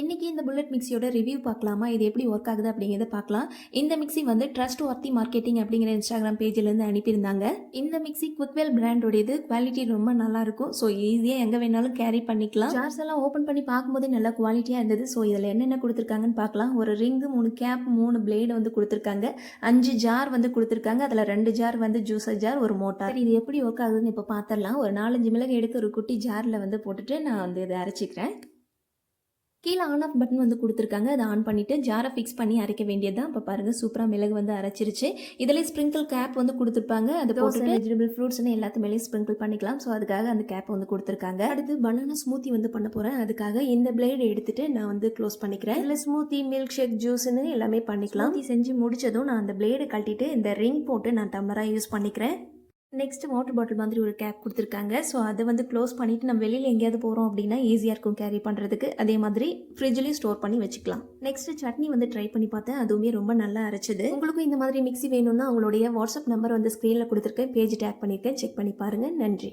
இன்றைக்கி இந்த bullet மிக்ஸியோட review பார்க்கலாமா? இது எப்படி ஒர்க் ஆகுது அப்படிங்கிறத பார்க்கலாம். இந்த மிக்ஸி வந்து ட்ரஸ்ட் ஒர்த்தி மார்க்கெட்டிங் அப்படிங்கிற இன்ஸ்டாகிராம் பேஜ்லேருந்து அனுப்பியிருந்தாங்க. இந்த மிக்ஸி குக்வெல் பிராண்டோடையது குவாலிட்டி ரொம்ப நல்லா இருக்கும். ஸோ ஈஸியாக எங்கே வேணாலும் கேரி பண்ணிக்கலாம். ஜார்ஸ் எல்லாம் ஓப்பன் பண்ணி பார்க்கும்போதே நல்லா குவாலிட்டியாக இருந்தது. ஸோ இதில் என்னென்ன கொடுத்துருக்காங்கன்னு பார்க்கலாம். ஒரு ரிங்கு மூணு கேப் மூணு பிளேடு வந்து கொடுத்துருக்காங்க. அஞ்சு ஜார் வந்து கொடுத்துருக்காங்க. அதில் ரெண்டு ஜார் வந்து ஜூஸர் ஜார் ஒரு மோட்டார் இது எப்படி ஒர்க் ஆகுதுன்னு இப்போ பார்த்துடலாம் ஒரு நாலஞ்சு மிளகு எடுத்து ஒரு குட்டி ஜாரில் வந்து போட்டுட்டு நான் வந்து இதை அரைச்சிக்கிறேன். கீழே ஆன் ஆஃப் பட்டன் வந்து கொடுத்துருக்காங்க. அதை ஆன் பண்ணிவிட்டு ஜாரை ஃபிக்ஸ் பண்ணி அரைக்க வேண்டியது தான் இப்போ பாருங்கள் சூப்பராக மிளகு வந்து அரைச்சிருச்சு. இதில் ஸ்ப்ரிங்கிள் கேப் வந்து கொடுத்துருப்பாங்க. அது போட்டு வெஜிடபிள் ஃப்ரூட்ஸ்னு எல்லாத்துமேலேயும் ஸ்ப்ரிங்கிள் பண்ணிக்கலாம். ஸோ அதுக்காக அந்த கேப் வந்து கொடுத்துருக்காங்க. அடுத்து பனானா ஸ்மூத்தி வந்து பண்ண போகிறேன் அதுக்காக இந்த பிளேடு எடுத்துட்டு நான் வந்து க்ளோஸ் பண்ணிக்கிறேன். இதில் ஸ்மூத்தி மில்க் ஷேக் ஜூஸ்னு எல்லாமே பண்ணிக்கலாம். இது செஞ்சு முடிச்சதும் நான் அந்த பிளேடு கழட்டிட்டு இந்த ரிங் போட்டு நான் டம்ளராக யூஸ் பண்ணிக்கிறேன். நெக்ஸ்ட் வாட்டர் பாட்டில் மாதிரி ஒரு கேப் கொடுத்துருக்காங்க. ஸோ அதை வந்து க்ளோஸ் பண்ணிவிட்டு நம்ம வெளியில் எங்கேயாவது போகிறோம் அப்படின்னா ஈஸியாக இருக்கும் கேரி பண்ணுறதுக்கு அதே மாதிரி ஃப்ரிட்ஜ்லேயும் ஸ்டோர் பண்ணி வச்சுக்கலாம். நெக்ஸ்ட் சட்னி வந்து ட்ரை பண்ணி பார்த்தேன். அதுவுமே ரொம்ப நல்லா அரைச்சது. உங்களுக்கும் இந்த மாதிரி மிக்ஸி வேணும்னா அவங்களுடைய வாட்ஸ்அப் நம்பர் வந்து ஸ்க்ரீனில் கொடுத்துருக்கேன். பேஜ் டேக் பண்ணியிருக்கேன் செக் பண்ணி பாருங்கள் நன்றி.